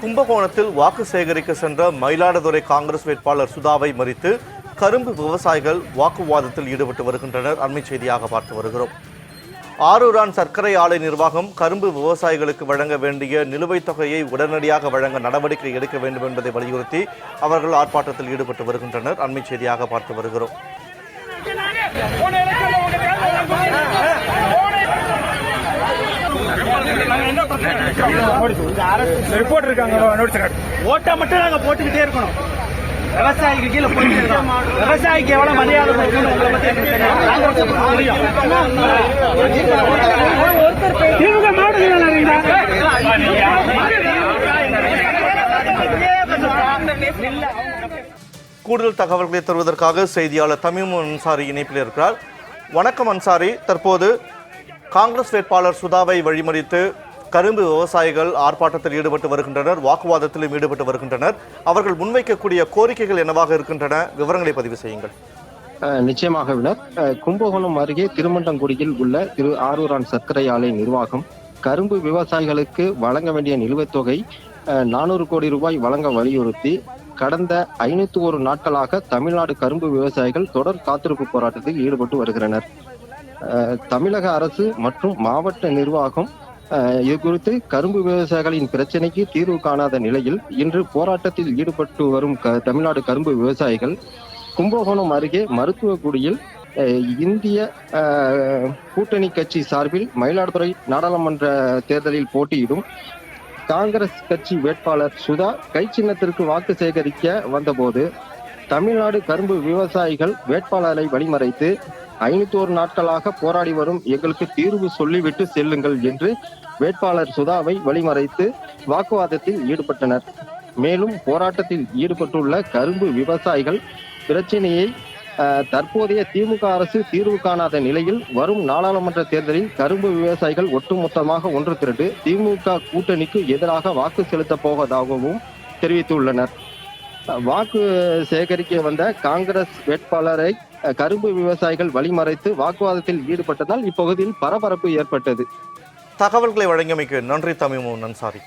கும்பகோணத்தில் வாக்கு சேகரிக்க சென்ற மயிலாடுதுறை காங்கிரஸ் வேட்பாளர் சுதாவை மறித்து கரும்பு விவசாயிகள் வாக்குவாதத்தில் ஈடுபட்டு வருகின்றனர். அண்மை செய்தியாக பார்த்து வருகிறோம். ஆரூரான் சர்க்கரை ஆலை நிர்வாகம் கரும்பு விவசாயிகளுக்கு வழங்க வேண்டிய நிலுவைத் தொகையை உடனடியாக வழங்க நடவடிக்கை எடுக்க வேண்டும் என்பதை வலியுறுத்தி அவர்கள் ஆர்ப்பாட்டத்தில் ஈடுபட்டு வருகின்றனர். அண்மை செய்தியாக பார்த்து வருகிறோம். ரிப்போர்ட் இருக்காங்க ஓட்டை மட்டும் நாங்க போட்டுக்கிட்டே இருக்கணும். விவசாயிக்கு கீழே போயிட்டு இருக்கோம் விவசாயிக்கு எவ்வளவு மரியாதை ஒருத்தர் திமுக கூடுதல் தகவல்களை தருவதற்காக செய்தியாளர் தமிம் அன்சாரி இணைப்பில் இருக்கிறார். வணக்கம் அன்சாரி தற்போது காங்கிரஸ் வேட்பாளர் சுதாவை வழிமறித்து கரும்பு விவசாயிகள் ஆர்ப்பாட்டத்தில் ஈடுபட்டு வருகின்றனர் வாக்குவாதத்திலும் ஈடுபட்டு வருகின்றனர். அவர்கள் முன்வைக்கக்கூடிய கோரிக்கைகள் என்னவாக இருக்கின்றன? விவரங்களை பதிவு செய்யுங்கள். நிச்சயமாக வினர் கும்பகோணம் அருகே திருமண்டங்குடியில் உள்ள திரு ஆரூரான் சர்க்கரை ஆலை நிர்வாகம் கரும்பு விவசாயிகளுக்கு வழங்க வேண்டிய நிலுவைத் தொகை நானூறு கோடி ரூபாய் வழங்க வலியுறுத்தி கடந்த ஐநூத்தி ஒரு நாட்களாக தமிழ்நாடு கரும்பு விவசாயிகள் தொடர் காத்திருப்பு போராட்டத்தில் ஈடுபட்டு வருகின்றனர் தமிழக அரசு மற்றும் மாவட்ட நிர்வாகம் இது குறித்து கரும்பு விவசாயிகளின் பிரச்சனைக்கு தீர்வு காணாத நிலையில் இன்று போராட்டத்தில் ஈடுபட்டு வரும் க- தமிழ்நாடு கரும்பு விவசாயிகள் கும்பகோணம் அருகே மருத்துவக்குடியில் இந்திய கூட்டணி கட்சி சார்பில் மயிலாடுதுறை நாடாளுமன்ற தேர்தலில் போட்டியிடும் காங்கிரஸ் கட்சி வேட்பாளர் சுதா கை சின்னத்திற்கு வாக்கு சேகரிக்க வந்தபோது தமிழ்நாடு கரும்பு விவசாயிகள் வேட்பாளரை வழிமறைத்து ஐநூத்தோரு நாட்களாக போராடி வரும் எங்களுக்கு தீர்வு சொல்லிவிட்டு செல்லுங்கள் என்று வேட்பாளர் சுதாவை வழிமறைத்து வாக்குவாதத்தில் ஈடுபட்டனர். மேலும் போராட்டத்தில் ஈடுபட்டுள்ள கரும்பு விவசாயிகள் பிரச்சனையை தற்போதைய திமுக அரசு தீர்வு காணாத நிலையில் வரும் நாடாளுமன்ற தேர்தலில் கரும்பு விவசாயிகள் ஒட்டுமொத்தமாக ஒன்று திரண்டு திமுக கூட்டணிக்கு எதிராக வாக்கு செலுத்தப் போவதாகவும் தெரிவித்துள்ளனர். வாக்கு சேகரிக்க வந்த காங்கிரஸ் வேட்பாளரை கரும்பு விவசாயிகள் வழிமறைத்து வாக்குவாதத்தில் ஈடுபட்டதால் இப்பகுதியில் பரபரப்பு ஏற்பட்டது. தகவல்களை வழங்கியமைக்கு நன்றி தமிமு நன்சாரி